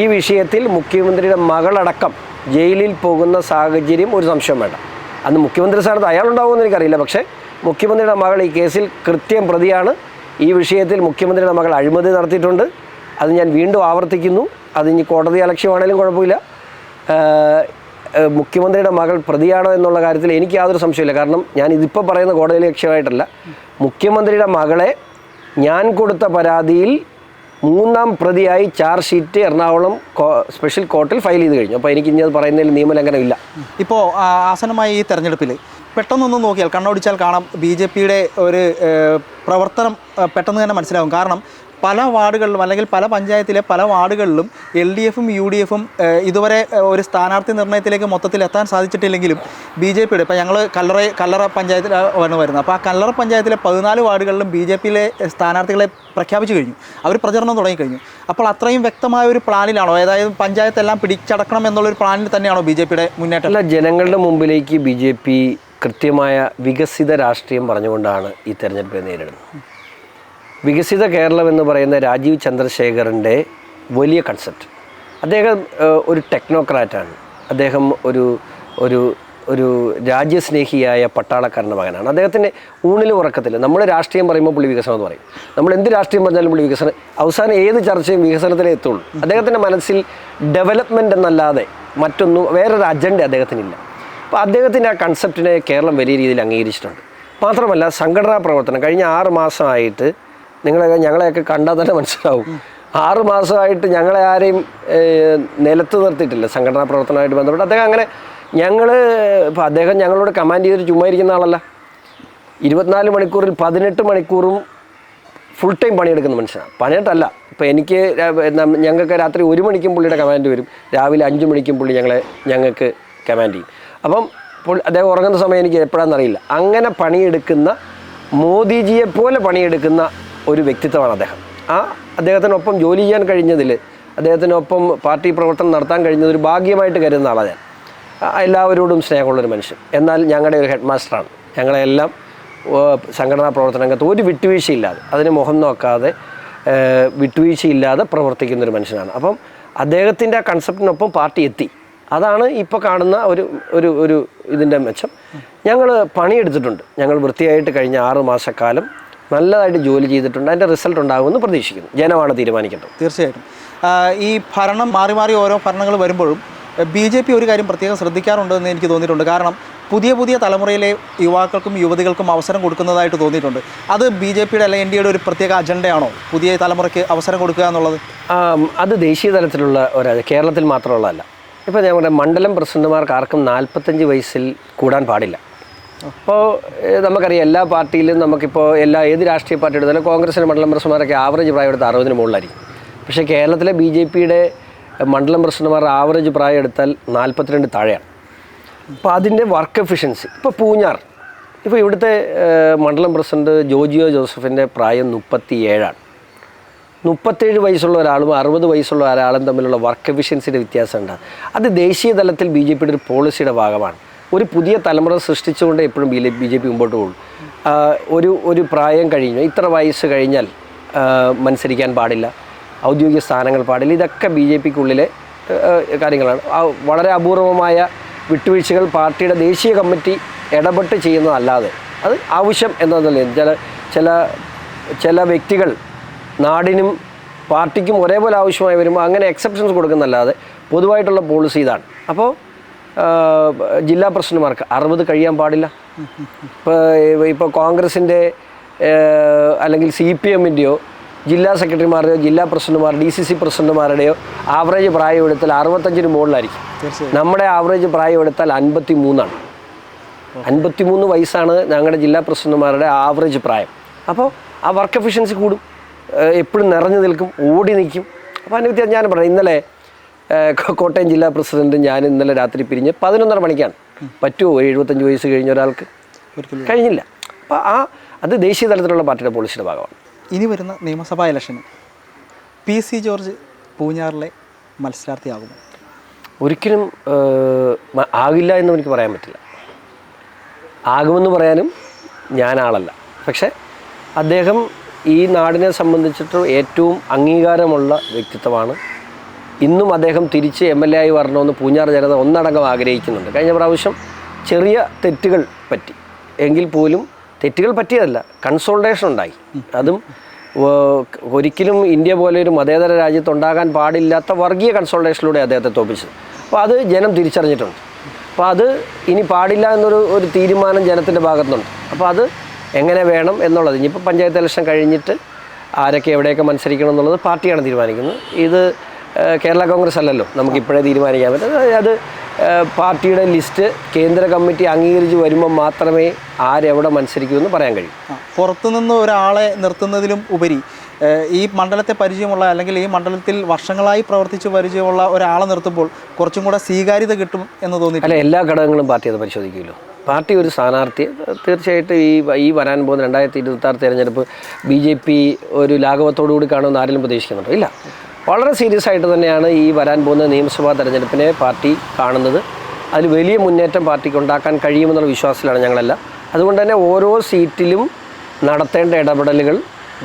ഈ വിഷയത്തിൽ മുഖ്യമന്ത്രിയുടെ മകളടക്കം ജയിലിൽ പോകുന്ന സാഹചര്യം ഒരു സംശയം വേണ്ട. അന്ന് മുഖ്യമന്ത്രി സ്ഥാനത്ത് അയാളുണ്ടാവുമെന്ന് എനിക്കറിയില്ല. പക്ഷേ മുഖ്യമന്ത്രിയുടെ മകൾ ഈ കേസിൽ കൃത്യം പ്രതിയാണ്. ഈ വിഷയത്തിൽ മുഖ്യമന്ത്രിയുടെ മകൾ അഴിമതി നടത്തിയിട്ടുണ്ട്. അത് ഞാൻ വീണ്ടും ആവർത്തിക്കുന്നു. അത് ഇനി കോടതി അലക്ഷ്യമാണേലും കുഴപ്പമില്ല. മുഖ്യമന്ത്രിയുടെ മകൾ പ്രതിയാണോ എന്നുള്ള കാര്യത്തിൽ എനിക്ക് യാതൊരു സംശയമില്ല കാരണം ഞാൻ ഇതിപ്പോൾ പറയുന്ന കോടതി ലക്ഷ്യമായിട്ടല്ല മുഖ്യമന്ത്രിയുടെ മകളെ ഞാൻ കൊടുത്ത പരാതിയിൽ മൂന്നാം പ്രതിയായി ചാർജ് ഷീറ്റ് എറണാകുളം സ്പെഷ്യൽ കോർട്ടിൽ ഫയൽ ചെയ്ത് കഴിഞ്ഞു. അപ്പോൾ എനിക്ക് ഇനി അത് പറയുന്നതിൽ നിയമലംഘനം ഇല്ല. ഇപ്പോൾ ആസനമായ ഈ തെരഞ്ഞെടുപ്പിൽ പെട്ടെന്നൊന്ന് നോക്കിയാൽ കണ്ണോടിച്ചാൽ കാണാം ബി ജെ പിയുടെ ഒരു പ്രവർത്തനം പെട്ടെന്ന് തന്നെ മനസ്സിലാകും. കാരണം പല വാർഡുകളിലും അല്ലെങ്കിൽ പല പഞ്ചായത്തിലെ പല വാർഡുകളിലും എൽ ഡി എഫും യു ഡി എഫും ഇതുവരെ ഒരു സ്ഥാനാർത്ഥി നിർണയത്തിലേക്ക് മൊത്തത്തിൽ എത്താൻ സാധിച്ചിട്ടില്ലെങ്കിലും ബി ജെ പിയുടെ ഇപ്പോൾ ഞങ്ങൾ കല്ലറ കല്ലറ പഞ്ചായത്തിലാണ് വരുന്നത്. അപ്പോൾ ആ കല്ലറ പഞ്ചായത്തിലെ പതിനാല് വാർഡുകളിലും ബി ജെ പിയിലെ സ്ഥാനാർത്ഥികളെ പ്രഖ്യാപിച്ചു കഴിഞ്ഞു. അവർ പ്രചരണം തുടങ്ങിക്കഴിഞ്ഞു. അപ്പോൾ അത്രയും വ്യക്തമായ ഒരു പ്ലാനിലാണോ? അതായത് പഞ്ചായത്തെല്ലാം പിടിച്ചടക്കണം എന്നുള്ളൊരു പ്ലാനിൽ തന്നെയാണോ ബി ജെ പിയുടെ മുന്നേറ്റം? അല്ല ജനങ്ങളുടെ മുമ്പിലേക്ക് ബി ജെ പി കൃത്യമായ വികസിത രാഷ്ട്രീയം പറഞ്ഞുകൊണ്ടാണ് ഈ തെരഞ്ഞെടുപ്പിനെ നേരിടുന്നത്. വികസിത കേരളം എന്ന് പറയുന്ന രാജീവ് ചന്ദ്രശേഖറിന്റെ വലിയ കൺസെപ്റ്റ് അദ്ദേഹം ഒരു ടെക്നോക്രാറ്റാണ് അദ്ദേഹം ഒരു ഒരു ഒരു രാജ്യസ്നേഹിയായ പട്ടാളക്കാരന്റെ മകനാണ്. അദ്ദേഹത്തിന്റെ ഊണിൽ ഉറക്കത്തില്ല. നമ്മൾ രാഷ്ട്രീയം പറയുമ്പോൾ പുള്ളി വികസനം എന്ന് പറയും. നമ്മൾ എന്ത് രാഷ്ട്രീയം പറഞ്ഞാലും പുള്ളി വികസനം അവസാനം ഏത് ചർച്ചയും വികസനത്തിലേ എത്തുള്ളൂ. അദ്ദേഹത്തിന്റെ മനസ്സിൽ ഡെവലപ്മെന്റ് എന്നല്ലാതെ മറ്റൊന്നും വേറൊരു അജണ്ട അദ്ദേഹത്തിനില്ല. അപ്പോൾ അദ്ദേഹത്തിന്റെ ആ കൺസെപ്റ്റിനെ കേരളം വലിയ രീതിയിൽ അംഗീകരിച്ചിട്ടുണ്ട്. മാത്രമല്ല സംഘടനാ പ്രവർത്തനം കഴിഞ്ഞ ആറ് മാസമായിട്ട് നിങ്ങളെ ഞങ്ങളെയൊക്കെ കണ്ടാൽ തന്നെ മനസ്സിലാവും. ആറ് മാസമായിട്ട് ഞങ്ങളെ ആരെയും നിലത്ത് നിർത്തിയിട്ടില്ല സംഘടനാ പ്രവർത്തനമായിട്ട് ബന്ധപ്പെട്ട്. അദ്ദേഹം അങ്ങനെ ഞങ്ങൾ ഇപ്പോൾ അദ്ദേഹം ഞങ്ങളോട് കമാൻഡ് ചെയ്തിട്ട് ചുമ്മാ ഇരിക്കുന്ന ആളല്ല. ഇരുപത്തിനാല് മണിക്കൂറിൽ പതിനെട്ട് മണിക്കൂറും ഫുൾ ടൈം പണിയെടുക്കുന്ന മനുഷ്യനാണ്. പണിയിട്ടല്ല. ഇപ്പോൾ എനിക്ക് ഞങ്ങൾക്ക് രാത്രി ഒരു മണിക്കും പുള്ളിയുടെ കമാൻഡ് വരും. രാവിലെ അഞ്ച് മണിക്കും പുള്ളി ഞങ്ങളെ ഞങ്ങൾക്ക് കമാൻഡ് ചെയ്യും. അപ്പം അദ്ദേഹം ഉറങ്ങുന്ന സമയം എനിക്ക് എപ്പോഴാണെന്ന് അറിയില്ല അങ്ങനെ പണിയെടുക്കുന്ന മോദിജിയെ പോലെ പണിയെടുക്കുന്ന ഒരു വ്യക്തിത്വമാണ് അദ്ദേഹം. ആ അദ്ദേഹത്തിനൊപ്പം ജോലി ചെയ്യാൻ കഴിഞ്ഞതിൽ അദ്ദേഹത്തിനൊപ്പം പാർട്ടി പ്രവർത്തനം നടത്താൻ കഴിഞ്ഞത് ഒരു ഭാഗ്യമായിട്ട് കരുതുന്ന ആളാണ് ഞാൻ. എല്ലാവരോടും സ്നേഹമുള്ളൊരു മനുഷ്യൻ. എന്നാൽ ഞങ്ങളുടെ ഒരു ഹെഡ് മാസ്റ്ററാണ് ഞങ്ങളെല്ലാം സംഘടനാ പ്രവർത്തന രംഗത്ത് ഒരു വിട്ടുവീഴ്ചയില്ലാതെ അതിന് മുഖം നോക്കാതെ വിട്ടുവീഴ്ചയില്ലാതെ പ്രവർത്തിക്കുന്ന ഒരു മനുഷ്യനാണ്. അപ്പം അദ്ദേഹത്തിന്റെ ആ കൺസെപ്റ്റിനൊപ്പം പാർട്ടി എത്തി. അതാണ് ഇപ്പോൾ കാണുന്ന ഒരു ഒരു ഒരു ഇതിന്റെ മെച്ചം. ഞങ്ങൾ പണിയെടുത്തിട്ടുണ്ട്. ഞങ്ങൾ വൃത്തിയായിട്ട് കഴിഞ്ഞ ആറ് മാസക്കാലം നല്ലതായിട്ട് ജോലി ചെയ്തിട്ടുണ്ട്. അതിന്റെ റിസൾട്ട് ഉണ്ടാകുമെന്ന് പ്രതീക്ഷിക്കുന്നു. ജനമാണ് തീരുമാനിക്കേണ്ടത്. തീർച്ചയായിട്ടും. ഈ ഭരണം മാറി മാറി ഓരോ ഭരണങ്ങൾ വരുമ്പോഴും ബി ജെ പി ഒരു കാര്യം പ്രത്യേകം ശ്രദ്ധിക്കാറുണ്ട് എന്ന് എനിക്ക് തോന്നിയിട്ടുണ്ട്. കാരണം പുതിയ പുതിയ തലമുറയിലെ യുവാക്കൾക്കും യുവതികൾക്കും അവസരം കൊടുക്കുന്നതായിട്ട് തോന്നിയിട്ടുണ്ട്. അത് ബി ജെ പിയുടെ അല്ലെങ്കിൽ എൻ ഡിയുടെ ഒരു പ്രത്യേക അജണ്ടയാണോ? പുതിയ തലമുറയ്ക്ക് അവസരം കൊടുക്കുക എന്നുള്ളത്? അത് ദേശീയ തലത്തിലുള്ള ഒരു കേരളത്തിൽ മാത്രമുള്ളതല്ല. ഇപ്പോൾ ഞങ്ങളുടെ മണ്ഡലം പ്രസിഡന്റുമാർക്ക് ആർക്കും നാൽപ്പത്തഞ്ച് വയസ്സിൽ കൂടാൻ പാടില്ല. അപ്പോൾ നമുക്കറിയാം എല്ലാ പാർട്ടിയിലും നമുക്കിപ്പോൾ എല്ലാ ഏത് രാഷ്ട്രീയ പാർട്ടി എടുത്താലും കോൺഗ്രസിന്റെ മണ്ഡലം പ്രസിഡന്റുമാരൊക്കെ ആവറേജ് പ്രായം എടുത്ത് അറുപതിന് മുകളിലായിരിക്കും. പക്ഷേ കേരളത്തിലെ ബി ജെ പിയുടെ മണ്ഡലം പ്രസിഡന്റുമാരുടെ ആവറേജ് പ്രായം എടുത്താൽ നാൽപ്പത്തിരണ്ട് താഴെയാണ്. അപ്പോൾ അതിന്റെ വർക്ക് എഫിഷ്യൻസി ഇപ്പോൾ പൂഞ്ഞാർ. ഇപ്പോൾ ഇവിടുത്തെ മണ്ഡലം പ്രസിഡന്റ് ജോജിയോ ജോസഫിന്റെ പ്രായം മുപ്പത്തി ഏഴാണ് മുപ്പത്തേഴ് വയസ്സുള്ള ഒരാളും അറുപത് വയസ്സുള്ള ഒരാളും തമ്മിലുള്ള വർക്ക് എഫിഷ്യൻസിയുടെ വ്യത്യാസമുണ്ട് അത് ദേശീയ തലത്തിൽ ബി ജെ പിയുടെ ഒരു പോളിസിയുടെ ഭാഗമാണ്. ഒരു പുതിയ തലമുറ സൃഷ്ടിച്ചുകൊണ്ട് എപ്പോഴും ബി ജെ പി മുമ്പോട്ട് പോകും. ഒരു ഒരു പ്രായം കഴിഞ്ഞു ഇത്ര വയസ്സ് കഴിഞ്ഞാൽ മത്സരിക്കാൻ പാടില്ല ഔദ്യോഗിക സ്ഥാനങ്ങൾ പാടില്ല. ഇതൊക്കെ ബി ജെ പിക്കുള്ളിലെ കാര്യങ്ങളാണ്. വളരെ അപൂർവമായ വിട്ടുവീഴ്ചകൾ പാർട്ടിയുടെ ദേശീയ കമ്മിറ്റി ഇടപെട്ട് ചെയ്യുന്നതല്ലാതെ അത് ആവശ്യം എന്നതല്ലേ ചില ചില ചില വ്യക്തികൾ നാടിനും പാർട്ടിക്കും ഒരേപോലെ ആവശ്യമായി വരുമ്പോൾ അങ്ങനെ എക്സെപ്ഷൻസ് കൊടുക്കുന്നല്ലാതെ പൊതുവായിട്ടുള്ള പോളിസി ഇതാണ്. അപ്പോൾ ജില്ലാ പ്രസിഡന്റുമാർക്ക് അറുപത് കഴിയാൻ പാടില്ല. ഇപ്പോൾ ഇപ്പോൾ കോൺഗ്രസിന്റെ അല്ലെങ്കിൽ സി പി എമ്മിന്റെയോ ജില്ലാ സെക്രട്ടറിമാരുടെയോ ജില്ലാ പ്രസിഡന്റുമാർ ഡി സി സി പ്രസിഡന്റുമാരുടെയോ ആവറേജ് പ്രായം എടുത്താൽ അറുപത്തഞ്ചിന് മുകളിലായിരിക്കും. നമ്മുടെ ആവറേജ് പ്രായം എടുത്താൽ അൻപത്തി മൂന്നാണ് അൻപത്തി മൂന്ന് വയസ്സാണ് ഞങ്ങളുടെ ജില്ലാ പ്രസിഡന്റുമാരുടെ ആവറേജ് പ്രായം. അപ്പോൾ ആ വർക്ക് എഫിഷ്യൻസി കൂടും. എപ്പോഴും നിറഞ്ഞു നിൽക്കും ഓടി നിൽക്കും. അപ്പോൾ അതിന് ഞാൻ പറഞ്ഞു ഇന്നലെ കോട്ടയം ജില്ലാ പ്രസിഡന്റ് ഞാൻ ഇന്നലെ രാത്രി പിരിഞ്ഞ് പതിനൊന്നര മണിക്കാണ്. പറ്റുമോ ഒരു എഴുപത്തഞ്ച് വയസ്സ് കഴിഞ്ഞ ഒരാൾക്ക് കഴിഞ്ഞില്ല. അപ്പോൾ ആ അത് ദേശീയ തലത്തിലുള്ള പാർട്ടിയുടെ പോളിസിയുടെ ഭാഗമാണ്. ഇനി വരുന്ന നിയമസഭാ ഇലക്ഷന് പി സി ജോർജ് പൂഞ്ഞാറിലെ മത്സരാർത്ഥിയാകും ഒരിക്കലും ആകില്ല എന്ന് എനിക്ക് പറയാൻ പറ്റില്ല. ആകുമെന്ന് പറയാനും ഞാൻ ആളല്ല. പക്ഷേ അദ്ദേഹം ഈ നാടിനെ സംബന്ധിച്ചിട്ട് ഏറ്റവും അംഗീകാരമുള്ള വ്യക്തിത്വമാണ് ഇന്നും അദ്ദേഹം തിരിച്ച് എം എൽ എ ആയി വരണമെന്ന് പൂഞ്ഞാർ ജനത ഒന്നടങ്കം ആഗ്രഹിക്കുന്നുണ്ട്. കഴിഞ്ഞ പ്രാവശ്യം ചെറിയ തെറ്റുകൾ പറ്റി. എങ്കിൽ പോലും തെറ്റുകൾ പറ്റിയതല്ല കൺസോൾട്ടേഷൻ ഉണ്ടായി. അതും ഒരിക്കലും ഇന്ത്യ പോലെ ഒരു മതേതര രാജ്യത്ത് ഉണ്ടാകാൻ പാടില്ലാത്ത വർഗീയ കൺസോൾട്ടേഷനിലൂടെ അദ്ദേഹത്തെ തോപ്പിച്ചത് അപ്പോൾ അത് ജനം തിരിച്ചറിഞ്ഞിട്ടുണ്ട്. അപ്പോൾ അത് ഇനി പാടില്ല എന്നൊരു ഒരു തീരുമാനം ജനത്തിന്റെ ഭാഗത്തുനിന്നുണ്ട്. അപ്പോൾ അത് എങ്ങനെ വേണം എന്നുള്ളത് ഇനിയിപ്പോൾ പഞ്ചായത്ത് ഇലക്ഷൻ കഴിഞ്ഞിട്ട് ആരൊക്കെ എവിടെയൊക്കെ മത്സരിക്കണം എന്നുള്ളത് പാർട്ടിയാണ് തീരുമാനിക്കുന്നത്. ഇത് കേരള കോൺഗ്രസ് അല്ലല്ലോ. നമുക്ക് ഇപ്പോഴേ തീരുമാനിക്കാൻ പറ്റും. അത് പാർട്ടിയുടെ ലിസ്റ്റ് കേന്ദ്ര കമ്മിറ്റി അംഗീകരിച്ച് വരുമ്പോൾ മാത്രമേ ആരെവിടെ മത്സരിക്കുമെന്ന് പറയാൻ കഴിയൂ. പുറത്തുനിന്ന് ഒരാളെ നിർത്തുന്നതിലും ഉപരി ഈ മണ്ഡലത്തെ പരിചയമുള്ള അല്ലെങ്കിൽ ഈ മണ്ഡലത്തിൽ വർഷങ്ങളായി പ്രവർത്തിച്ച് പരിചയമുള്ള ഒരാളെ നിർത്തുമ്പോൾ കുറച്ചും കൂടെ സ്വീകാര്യത കിട്ടും എന്ന് തോന്നി അല്ല എല്ലാ ഘടകങ്ങളും പാർട്ടി അത് പരിശോധിക്കുമല്ലോ. പാർട്ടി ഒരു സ്ഥാനാർത്ഥി തീർച്ചയായിട്ടും ഈ ഈ വരാൻ പോകുന്ന രണ്ടായിരത്തി ഇരുപത്തി ആറ് തെരഞ്ഞെടുപ്പ് ബി ജെ പി ഒരു ലാഘവത്തോടു കൂടി കാണുമെന്ന് ആരെങ്കിലും പ്രതീക്ഷിക്കുന്നുണ്ടോ? ഇല്ല. വളരെ സീരിയസ് ആയിട്ട് തന്നെയാണ് ഈ വരാൻ പോകുന്ന നിയമസഭാ തെരഞ്ഞെടുപ്പിനെ പാർട്ടി കാണുന്നത്. അതിൽ വലിയ മുന്നേറ്റം പാർട്ടിക്ക് ഉണ്ടാക്കാൻ കഴിയുമെന്നുള്ള വിശ്വാസത്തിലാണ് ഞങ്ങളെല്ലാം. അതുകൊണ്ട് തന്നെ ഓരോ സീറ്റിലും നടത്തേണ്ട ഇടപെടലുകൾ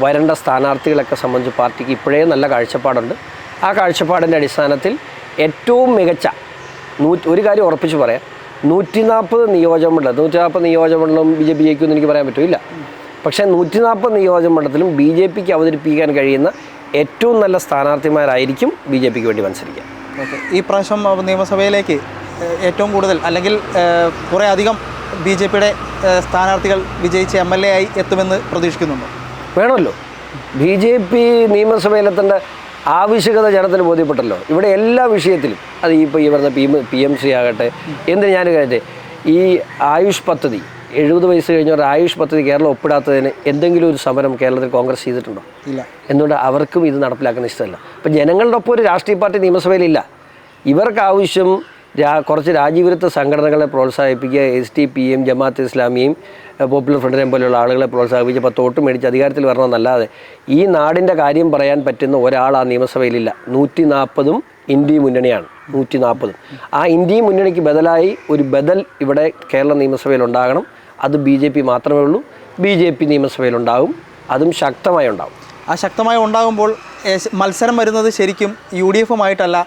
വരേണ്ട സ്ഥാനാർത്ഥികളൊക്കെ സംബന്ധിച്ച് പാർട്ടിക്ക് ഇപ്പോഴേ നല്ല കാഴ്ചപ്പാടുണ്ട്. ആ കാഴ്ചപ്പാടിന്റെ അടിസ്ഥാനത്തിൽ ഏറ്റവും മികച്ച നൂറ്റി ഒരു കാര്യം ഉറപ്പിച്ച് പറയാം. നൂറ്റി നാൽപ്പത് നിയോജകമണ്ഡലം നൂറ്റി നാൽപ്പത് നിയോജകമണ്ഡലം ബി ജെ പി ജയിക്കുമെന്ന് എനിക്ക് പറയാൻ പറ്റില്ല പക്ഷേ നൂറ്റി നാൽപ്പത് നിയോജകമണ്ഡലത്തിലും ബി ജെ പിക്ക് അവതരിപ്പിക്കാൻ കഴിയുന്ന ഏറ്റവും നല്ല സ്ഥാനാർത്ഥിമാരായിരിക്കും ബി ജെ പിക്ക് വേണ്ടി മത്സരിക്കുക. ഓക്കെ. ഈ പ്രാവശ്യം നിയമസഭയിലേക്ക് ഏറ്റവും കൂടുതൽ അല്ലെങ്കിൽ കുറേ അധികം ബി ജെ പിയുടെ സ്ഥാനാർത്ഥികൾ വിജയിച്ച് എം എൽ എ ആയി എത്തുമെന്ന് പ്രതീക്ഷിക്കുന്നുണ്ടോ? വേണമല്ലോ. ബി ജെ പി നിയമസഭയിലെത്തേണ്ട ആവശ്യകത ജനത്തിന് ബോധ്യപ്പെട്ടല്ലോ. ഇവിടെ എല്ലാ വിഷയത്തിലും അത് ഇപ്പോൾ ഈ പറഞ്ഞ P M P M C ആകട്ടെ എന്തിന് ഞാൻ കരുതേ ഈ ആയുഷ് പദ്ധതി എഴുപത് വയസ്സ് കഴിഞ്ഞവർ ആയുഷ് പദ്ധതി കേരളം ഒപ്പിടാത്തതിന് എന്തെങ്കിലും ഒരു സമരം കേരളത്തിൽ കോൺഗ്രസ് ചെയ്തിട്ടുണ്ടോ? ഇല്ല. എന്തുകൊണ്ട് അവർക്കും ഇത് നടപ്പിലാക്കുന്ന ഇഷ്ടമല്ല? അപ്പം ജനങ്ങളുടെ ഒപ്പം ഒരു രാഷ്ട്രീയ പാർട്ടി നിയമസഭയിലില്ല. ഇവർക്ക് ആവശ്യം രാ കുറച്ച് രാജ്യവിരുദ്ധ സംഘടനകളെ പ്രോത്സാഹിപ്പിക്കുക S T P M Jamaat ഇസ്ലാമിയും popular ഫ്രണ്ടിനെയും പോലെയുള്ള ആളുകളെ പ്രോത്സാഹിപ്പിച്ച് പത്ത് വോട്ട് മേടിച്ച് അധികാരത്തിൽ വരണമെന്നല്ലാതെ ഈ നാടിന്റെ കാര്യം പറയാൻ പറ്റുന്ന ഒരാൾ ആ നിയമസഭയിലില്ല. നൂറ്റി നാൽപ്പതും ഇന്ത്യ മുന്നണിയാണ് നൂറ്റി നാൽപ്പത് ആ ഇന്ത്യ മുന്നണിക്ക് ബദലായി ഒരു ബദൽ ഇവിടെ കേരള നിയമസഭയിൽ ഉണ്ടാകണം. അത് ബി ജെ പി മാത്രമേ ഉള്ളൂ. ബി ജെ പി നിയമസഭയിൽ ഉണ്ടാകും അതും ശക്തമായി ഉണ്ടാകും ആ ശക്തമായി ഉണ്ടാകുമ്പോൾ മത്സരം വരുന്നത് ശരിക്കും യു ഡി എഫുമായിട്ടല്ല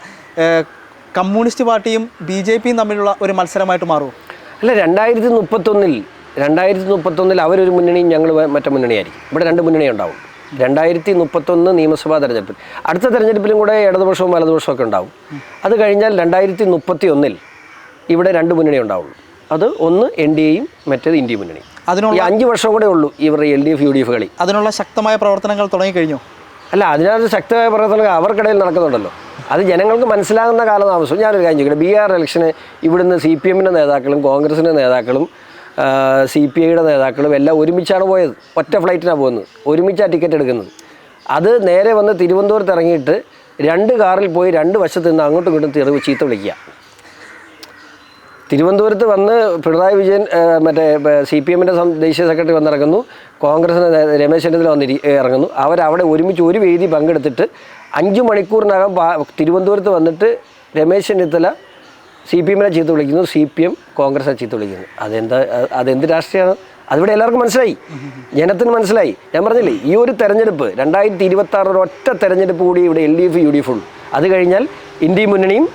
കമ്മ്യൂണിസ്റ്റ് പാർട്ടിയും ബി ജെ പിയും തമ്മിലുള്ള ഒരു മത്സരമായിട്ട് മാറും അല്ല രണ്ടായിരത്തി മുപ്പത്തൊന്നിൽ രണ്ടായിരത്തി മുപ്പത്തൊന്നിൽ അവരൊരു മുന്നണിയും ഞങ്ങൾ മറ്റേ മുന്നണിയായിരിക്കും. ഇവിടെ രണ്ട് മുന്നണി ഉണ്ടാവും രണ്ടായിരത്തി മുപ്പത്തൊന്ന് നിയമസഭാ തെരഞ്ഞെടുപ്പിൽ. അടുത്ത തെരഞ്ഞെടുപ്പിലും കൂടെ ഇടതുപക്ഷവും വലതുപക്ഷവും ഒക്കെ ഉണ്ടാവും. അത് കഴിഞ്ഞാൽ രണ്ടായിരത്തി മുപ്പത്തി ഒന്നിൽ ഇവിടെ രണ്ട് മുന്നണി ഉണ്ടാവുള്ളൂ. അത് ഒന്ന് എൻ ഡി എയും മറ്റേത് ഇന്ത്യ മുന്നണി അതിനുള്ള അഞ്ച് വർഷം കൂടെ ഉള്ളൂ ഇവരുടെ L D F U D F കളി. അതിനുള്ള ശക്തമായ പ്രവർത്തനങ്ങൾ തുടങ്ങിക്കഴിഞ്ഞു? അല്ല അതിനകത്ത് ശക്തമായ പ്രവർത്തനങ്ങൾ അവർക്കിടയിൽ നടക്കുന്നുണ്ടല്ലോ. അത് ജനങ്ങൾക്ക് മനസ്സിലാകുന്ന കാലതാമസം. ഞാനൊരു കാര്യം ചോദിക്കട്ടെ? ബി ആർ ഇലക്ഷന് ഇവിടുന്ന് സി പി എമ്മിന്റെ നേതാക്കളും കോൺഗ്രസിന്റെ നേതാക്കളും സി പി ഐയുടെ നേതാക്കളും എല്ലാം ഒരുമിച്ചാണ് പോയത്. ഒറ്റ ഫ്ലൈറ്റിനാണ് പോകുന്നത്. ഒരുമിച്ചാണ് ടിക്കറ്റ് എടുക്കുന്നത്. അത് നേരെ വന്ന് തിരുവനന്തപുരത്ത് ഇറങ്ങിയിട്ട് രണ്ട് കാറിൽ പോയി രണ്ട് വശത്ത് നിന്ന് അങ്ങോട്ടും ഇങ്ങോട്ടും തെറിവ് ചീത്ത വിളിക്കുക. തിരുവനന്തപുരത്ത് വന്ന് പിണറായി വിജയൻ മറ്റേ സി പി എമ്മിന്റെ ദേശീയ സെക്രട്ടറി വന്നിറങ്ങുന്നു കോൺഗ്രസിന്റെ രമേശ് ചെന്നിത്തല വന്നിരി ഇറങ്ങുന്നു. അവരവിടെ ഒരുമിച്ച് ഒരു വേദി പങ്കെടുത്തിട്ട് അഞ്ച് മണിക്കൂറിനകം തിരുവനന്തപുരത്ത് വന്നിട്ട് രമേശ് ചെന്നിത്തല സി പി എമ്മിനെ ചീത്ത വിളിക്കുന്നു സി പി എം കോൺഗ്രസിനെ ചീത്ത വിളിക്കുന്നു. അതെന്താ അതെന്ത് രാഷ്ട്രീയമാണ്? അതിവിടെ എല്ലാവർക്കും മനസ്സിലായി. ജനത്തിന് മനസ്സിലായി. ഞാൻ പറഞ്ഞില്ലേ ഈ ഒരു തെരഞ്ഞെടുപ്പ് രണ്ടായിരത്തി ഇരുപത്തി ആറ് ഒറ്റ തെരഞ്ഞെടുപ്പ് കൂടി ഇവിടെ L D F U D F ഉള്ളൂ അത് കഴിഞ്ഞാൽ ഇന്ത്യ മുന്നണിയും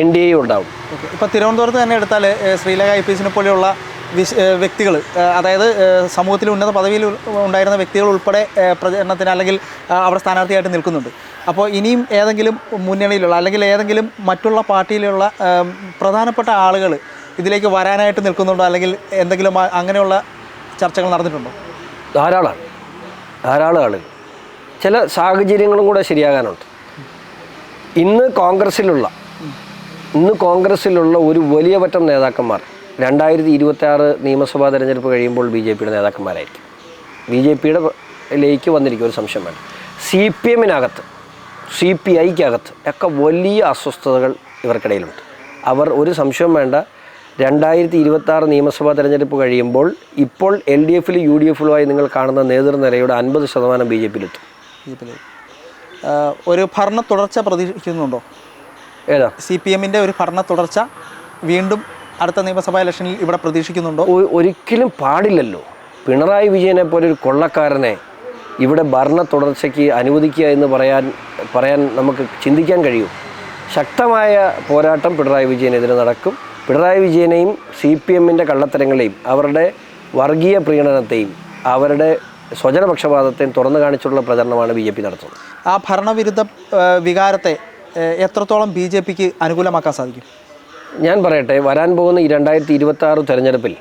എൻ ഡി എയും ഉണ്ടാവും. ഇപ്പോൾ തിരുവനന്തപുരത്ത് തന്നെ എടുത്താൽ ശ്രീലേഖ ഐ പി എസിനെ പോലെയുള്ള വ്യക്തികൾ അതായത് സമൂഹത്തിൽ ഉന്നത പദവിയിൽ ഉണ്ടായിരുന്ന വ്യക്തികൾ ഉൾപ്പെടെ പ്രചരണത്തിന് അല്ലെങ്കിൽ അവിടെ സ്ഥാനാർത്ഥിയായിട്ട് നിൽക്കുന്നുണ്ട്. അപ്പോൾ ഇനിയും ഏതെങ്കിലും മുന്നണിയിലുള്ള അല്ലെങ്കിൽ ഏതെങ്കിലും മറ്റുള്ള പാർട്ടിയിലുള്ള പ്രധാനപ്പെട്ട ആളുകൾ ഇതിലേക്ക് വരാനായിട്ട് നിൽക്കുന്നുണ്ടോ? അല്ലെങ്കിൽ എന്തെങ്കിലും അങ്ങനെയുള്ള ചർച്ചകൾ നടന്നിട്ടുണ്ടോ? ധാരാളമാണ് ധാരാളം ആളുകൾ ചില സാഹചര്യങ്ങളും കൂടെ ശരിയാകാനുണ്ട്. ഇന്ന് കോൺഗ്രസ്സിലുള്ള ഇന്ന് കോൺഗ്രസ്സിലുള്ള ഒരു വലിയ പറ്റം നേതാക്കന്മാർ രണ്ടായിരത്തി ഇരുപത്തി ആറ് നിയമസഭാ തെരഞ്ഞെടുപ്പ് കഴിയുമ്പോൾ ബി ജെ പിയുടെ നേതാക്കന്മാരായിരിക്കും. ബി ജെ പിയുടെ ലേക്ക് വന്നിരിക്കും ഒരു സംശയം വേണം സി പി എമ്മിനകത്ത് സി പി ഐക്കകത്ത് ഒക്കെ വലിയ അസ്വസ്ഥതകൾ ഇവർക്കിടയിലുണ്ട്. അവർ ഒരു സംശയം വേണ്ട രണ്ടായിരത്തി ഇരുപത്തി ആറ് നിയമസഭാ തെരഞ്ഞെടുപ്പ് കഴിയുമ്പോൾ ഇപ്പോൾ എൽ ഡി എഫിലും യു ഡി എഫിലുമായി നിങ്ങൾ കാണുന്ന നേതൃനിരയുടെ അൻപത് ശതമാനം ബി ജെ പിയിലെത്തും. ഒരു ഭരണ തുടർച്ച പ്രതീക്ഷിക്കുന്നുണ്ടോ? ഏതാ? സി പി എമ്മിന്റെ ഒരു ഭരണ തുടർച്ച വീണ്ടും അടുത്ത നിയമസഭാ ഇലക്ഷനിൽ ഇവിടെ പ്രതീക്ഷിക്കുന്നുണ്ടോ? ഒരിക്കലും പാടില്ലല്ലോ. പിണറായി വിജയനെ പോലെ ഒരു കൊള്ളക്കാരനെ ഇവിടെ ഭരണ തുടർച്ചയ്ക്ക് അനുവദിക്കുക എന്ന് പറയാൻ പറയാൻ നമുക്ക് ചിന്തിക്കാൻ കഴിയും. ശക്തമായ പോരാട്ടം പിണറായി വിജയനെതിരെ നടക്കും. പിണറായി വിജയനെയും സി പി എമ്മിന്റെ കള്ളത്തരങ്ങളെയും അവരുടെ വർഗീയ പ്രീണനത്തെയും അവരുടെ സ്വജനപക്ഷപാതത്തെയും തുറന്നു കാണിച്ചുള്ള പ്രചരണമാണ് ബി ജെ പി നടത്തുന്നത്. ആ ഭരണവിരുദ്ധ വികാരത്തെ എത്രത്തോളം ബി ജെ പിക്ക് അനുകൂലമാക്കാൻ സാധിക്കും? ഞാൻ പറയട്ടെ വരാൻ പോകുന്ന ഈ രണ്ടായിരത്തി ഇരുപത്തി ആറ് തെരഞ്ഞെടുപ്പിൽ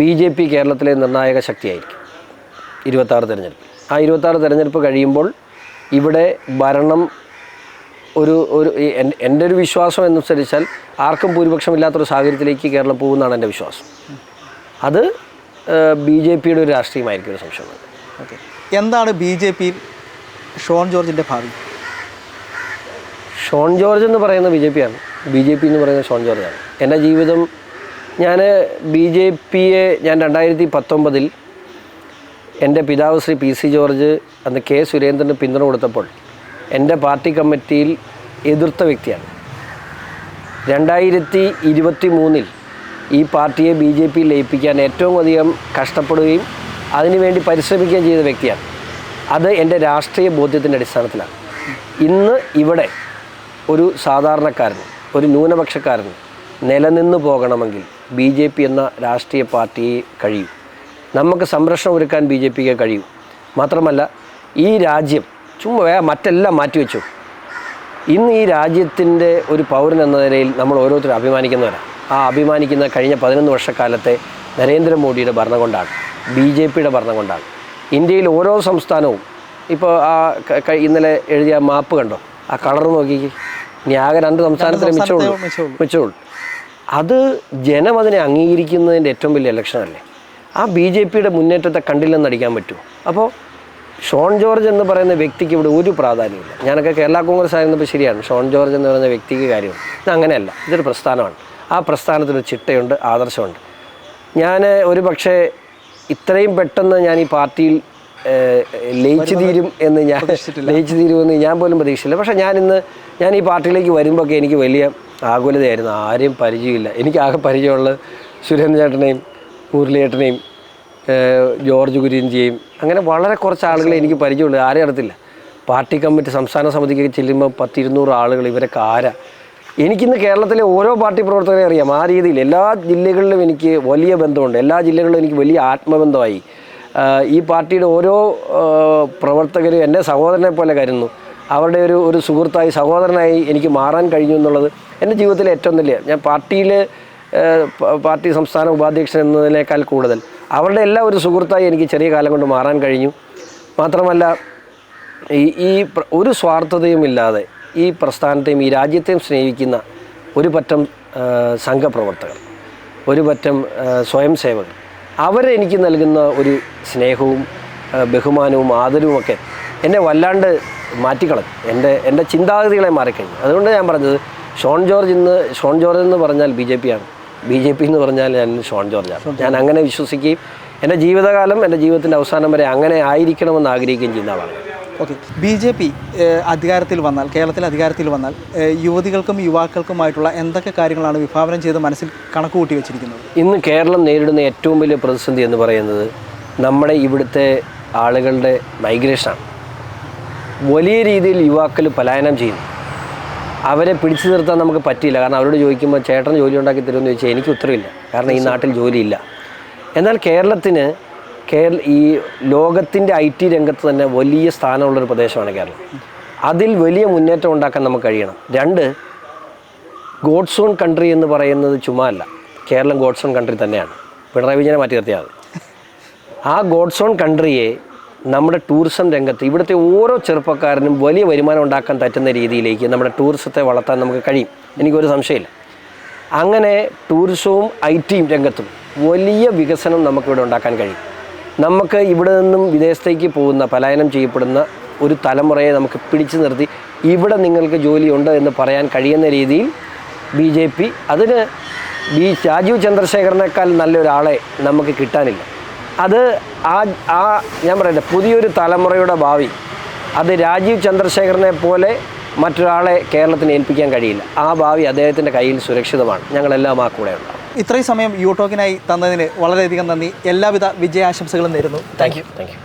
ബി ജെ പി കേരളത്തിലെ നിർണായക ശക്തിയായിരിക്കും. ഇരുപത്താറ് തെരഞ്ഞെടുപ്പ്. ആ ഇരുപത്താറ് തെരഞ്ഞെടുപ്പ് കഴിയുമ്പോൾ ഇവിടെ ഭരണം ഒരു ഒരു എന്റെ ഒരു വിശ്വാസം എന്നനുസരിച്ചാൽ ആർക്കും ഭൂരിപക്ഷമില്ലാത്തൊരു സാഹചര്യത്തിലേക്ക് കേരളം പോകുമെന്നാണ് എന്റെ വിശ്വാസം. അത് ബി ജെ പിയുടെ ഒരു രാഷ്ട്രീയമായിരിക്കും ഒരു സംശയമുണ്ട് ഓക്കെ. എന്താണ് ബി ജെ പി ഷോൺ ജോർജിന്റെ ഭാവി? ഷോൺ ജോർജ് എന്ന് പറയുന്ന ബി ജെ പി ആണ്. ബി ജെ പി എന്ന് പറയുന്ന ഷോൺ ജോർജാണ്. എന്റെ ജീവിതം ഞാൻ ബി ജെ പിയെ ഞാൻ രണ്ടായിരത്തി പത്തൊമ്പതിൽ എന്റെ പിതാവ് ശ്രീ പി സി ജോർജ് അന്ന് കെ സുരേന്ദ്രന് പിന്തുണ കൊടുത്തപ്പോൾ എന്റെ പാർട്ടി കമ്മിറ്റിയിൽ എതിർത്ത വ്യക്തിയാണ്. രണ്ടായിരത്തി ഇരുപത്തി മൂന്നിൽ ഈ പാർട്ടിയെ ബി ജെ പിയിൽ ലയിപ്പിക്കാൻ ഏറ്റവും അധികം കഷ്ടപ്പെടുകയും അതിനുവേണ്ടി പരിശ്രമിക്കുകയും ചെയ്ത വ്യക്തിയാണ്. അത് എന്റെ രാഷ്ട്രീയ ബോധ്യത്തിന്റെ അടിസ്ഥാനത്തിലാണ്. ഇന്ന് ഇവിടെ ഒരു സാധാരണക്കാരൻ ഒരു ന്യൂനപക്ഷക്കാരൻ നിലനിന്ന് പോകണമെങ്കിൽ ബി ജെ പി എന്ന രാഷ്ട്രീയ പാർട്ടിയെ കഴിയും. നമുക്ക് സംരക്ഷണം ഒരുക്കാൻ ബി ജെ പിക്ക് കഴിയും. മാത്രമല്ല ഈ രാജ്യം ചുമ്മാ മറ്റെല്ലാം മാറ്റിവെച്ചു. ഇന്ന് ഈ രാജ്യത്തിന്റെ ഒരു പൗരൻ എന്ന നിലയിൽ നമ്മൾ ഓരോരുത്തരും അഭിമാനിക്കുന്നവരാണ് ആ അഭിമാനിക്കുന്ന കഴിഞ്ഞ പതിനൊന്ന് വർഷക്കാലത്തെ നരേന്ദ്രമോദിയുടെ ഭരണം കൊണ്ടാണ് ബി ജെ പിയുടെ ഭരണം കൊണ്ടാണ് ഇന്ത്യയിൽ ഓരോ സംസ്ഥാനവും ഇപ്പോൾ ആ ഇന്നലെ എഴുതിയ മാപ്പ് കണ്ടോ? ആ കളർ നോക്കിക്ക്. ഇനി ആകെ രണ്ട് സംസ്ഥാനത്തിലെ മിച്ചമുള്ളൂ മിച്ചമുള്ളൂ. അത് ജനം അതിനെ അംഗീകരിക്കുന്നതിന്റെ ഏറ്റവും വലിയ ഇലക്ഷനല്ലേ ആ ബി ജെ പിയുടെ മുന്നേറ്റത്തെ കണ്ടില്ലെന്ന് അടിക്കാൻ പറ്റുമോ? അപ്പോൾ ഷോൺ ജോർജ് എന്ന് പറയുന്ന വ്യക്തിക്ക് ഇവിടെ ഒരു പ്രാധാന്യമില്ല. ഞാനൊക്കെ കേരള കോൺഗ്രസ് ആയിരുന്നപ്പോൾ ശരിയാണ്. ഷോൺ ജോർജ് എന്ന് പറയുന്ന വ്യക്തിക്ക് കാര്യമാണ് ഇത് അങ്ങനെയല്ല. ഇതൊരു പ്രസ്ഥാനമാണ്. ആ പ്രസ്ഥാനത്തിനൊരു ചിട്ടയുണ്ട് ആദർശമുണ്ട്. ഞാൻ ഒരു പക്ഷേ ഇത്രയും പെട്ടെന്ന് ഞാൻ ഈ പാർട്ടിയിൽ ലയിച്ചു തീരും എന്ന് ഞാൻ ലയിച്ചു തീരുമെന്ന് ഞാൻ പോലും പ്രതീക്ഷിച്ചില്ല. പക്ഷെ ഞാൻ ഇന്ന് ഞാൻ ഈ പാർട്ടിയിലേക്ക് വരുമ്പോഴൊക്കെ എനിക്ക് വലിയ ആകുലതയായിരുന്നു. ആരെയും പരിചയമില്ല. എനിക്ക് ആകെ പരിചയമുള്ളത് സുരേന്ദ്ര ചേട്ടനെയും മുരളിയേട്ടനെയും ജോർജ് കുര്യൻജിയെയും. അങ്ങനെ വളരെ കുറച്ച് ആളുകളെ എനിക്ക് പരിചയമുള്ളൂ. ആരെയും അറിയത്തില്ല. പാർട്ടി കമ്മിറ്റി സംസ്ഥാന സമിതിക്ക് ചെല്ലുമ്പോൾ പത്തിരുന്നൂറ് ആളുകൾ ഇവരൊക്കെ ആരാ? എനിക്കിന്ന് കേരളത്തിലെ ഓരോ പാർട്ടി പ്രവർത്തകരെ അറിയാം. ആ രീതിയിൽ എല്ലാ ജില്ലകളിലും എനിക്ക് വലിയ ബന്ധമുണ്ട്. എല്ലാ ജില്ലകളിലും എനിക്ക് വലിയ ആത്മബന്ധമായി. ഈ പാർട്ടിയുടെ ഓരോ പ്രവർത്തകരും എന്റെ സഹോദരനെ പോലെ കരുതുന്നു. അവരുടെ ഒരു ഒരു സുഹൃത്തായി സഹോദരനായി എനിക്ക് മാറാൻ കഴിഞ്ഞു എന്നുള്ളത് എന്റെ ജീവിതത്തിലെ ഏറ്റവും വലിയ ഞാൻ പാർട്ടിയിൽ പാർട്ടി സംസ്ഥാന ഉപാധ്യക്ഷൻ എന്നതിനേക്കാൾ കൂടുതൽ. അവരുടെ എല്ലാം ഒരു സുഹൃത്തായി എനിക്ക് ചെറിയ കാലം കൊണ്ട് മാറാൻ കഴിഞ്ഞു. മാത്രമല്ല ഈ ഈ ഒരു സ്വാർത്ഥതയും ഇല്ലാതെ ഈ പ്രസ്ഥാനത്തെയും ഈ രാജ്യത്തെയും സ്നേഹിക്കുന്ന ഒരു പറ്റം സംഘപ്രവർത്തകർ ഒരു പറ്റം സ്വയം സേവകർ അവരെനിക്ക് നൽകുന്ന ഒരു സ്നേഹവും ബഹുമാനവും ആദരവും ഒക്കെ എന്നെ വല്ലാണ്ട് മാറ്റിക്കളഞ്ഞു. എന്റെ എന്റെ ചിന്താഗതികളെ മാറിക്കഴിഞ്ഞു. അതുകൊണ്ട് ഞാൻ പറഞ്ഞത് ഷോൺ ജോർജ് ഇന്ന് ഷോൺ ജോർജ് എന്ന് പറഞ്ഞാൽ ബി ജെ പി ആണ് ബി ജെ പി എന്ന് പറഞ്ഞാൽ ഞാൻ ഷോൺ ജോർജാണ്. ഞാൻ അങ്ങനെ വിശ്വസിക്കുകയും എന്റെ ജീവിതകാലം എന്റെ ജീവിതത്തിന്റെ അവസാനം വരെ അങ്ങനെ ആയിരിക്കണമെന്ന് ആഗ്രഹിക്കുകയും ചെയ്യുന്ന ആളാണ്. ഓക്കെ. ബി ജെ പി അധികാരത്തിൽ വന്നാൽ കേരളത്തിൽ അധികാരത്തിൽ വന്നാൽ യുവതികൾക്കും യുവാക്കൾക്കുമായിട്ടുള്ള എന്തൊക്കെ കാര്യങ്ങളാണ് വിഭാവനം ചെയ്ത് മനസ്സിൽ കണക്കുകൂട്ടി വെച്ചിരിക്കുന്നത്? ഇന്ന് കേരളം നേരിടുന്ന ഏറ്റവും വലിയ പ്രതിസന്ധി എന്ന് പറയുന്നത് നമ്മുടെ ഇവിടുത്തെ ആളുകളുടെ മൈഗ്രേഷനാണ്. വലിയ രീതിയിൽ യുവാക്കൾ പലായനം ചെയ്യുന്നു. അവരെ പിടിച്ചു നിർത്താൻ നമുക്ക് പറ്റിയില്ല. കാരണം അവരോട് ചോദിക്കുമ്പോൾ ചേട്ടൻ ജോലി ഉണ്ടാക്കി തരുമെന്ന് ചോദിച്ചാൽ എനിക്ക് ഉത്തരവില്ല. കാരണം ഈ നാട്ടിൽ ജോലിയില്ല. എന്നാൽ കേരളത്തിന് കേരള ഈ ലോകത്തിന്റെ ഐ ടി രംഗത്ത് തന്നെ വലിയ സ്ഥാനമുള്ളൊരു പ്രദേശമാണ് കേരളം. അതിൽ വലിയ മുന്നേറ്റം ഉണ്ടാക്കാൻ നമുക്ക് കഴിയണം. രണ്ട് ഗോഡ്സ് ഓൺ കൺട്രി എന്ന് പറയുന്നത് ചുമ്മാ അല്ല. കേരളം ഗോഡ്സ് ഓൺ കൺട്രി തന്നെയാണ്. പിണറായി വിജയനെ മാറ്റി നിർത്തിയാൽ ആ ഗോഡ്സ് ഓൺ കൺട്രിയെ നമ്മുടെ ടൂറിസം രംഗത്ത് ഇവിടുത്തെ ഓരോ ചെറുപ്പക്കാരനും വലിയ വരുമാനം ഉണ്ടാക്കാൻ പറ്റുന്ന രീതിയിലേക്ക് നമ്മുടെ ടൂറിസത്തെ വളർത്താൻ നമുക്ക് കഴിയും. എനിക്കൊരു സംശയമില്ല. അങ്ങനെ ടൂറിസവും ഐ ടിയും രംഗത്തും വലിയ വികസനം നമുക്കിവിടെ ഉണ്ടാക്കാൻ കഴിയും. നമുക്ക് ഇവിടെ നിന്നും വിദേശത്തേക്ക് പോകുന്ന പലായനം ചെയ്യപ്പെടുന്ന ഒരു തലമുറയെ നമുക്ക് പിടിച്ചു നിർത്തി ഇവിടെ നിങ്ങൾക്ക് ജോലിയുണ്ട് എന്ന് പറയാൻ കഴിയുന്ന രീതിയിൽ ബി ജെ പി അതിന് ബി രാജീവ് ചന്ദ്രശേഖരനേക്കാൾ നല്ലൊരാളെ നമുക്ക് കിട്ടാനില്ല. അത് ആ ആ ഞാൻ പറയട്ടെ പുതിയൊരു തലമുറയുടെ ഭാവി. അത് രാജീവ് ചന്ദ്രശേഖരനെ പോലെ മറ്റൊരാളെ കേരളത്തിന് ഏൽപ്പിക്കാൻ കഴിയില്ല. ആ ഭാവി അദ്ദേഹത്തിന്റെ കയ്യിൽ സുരക്ഷിതമാണ്. ഞങ്ങളെല്ലാം ആ കൂടെ ഉണ്ടാവും ഇത്രയും സമയം യൂട്ടോക്കിനായി തന്നതിന് വളരെയധികം നന്ദി. എല്ലാവിധ വിജയാശംസകളും നേരുന്നു. Thank you thank you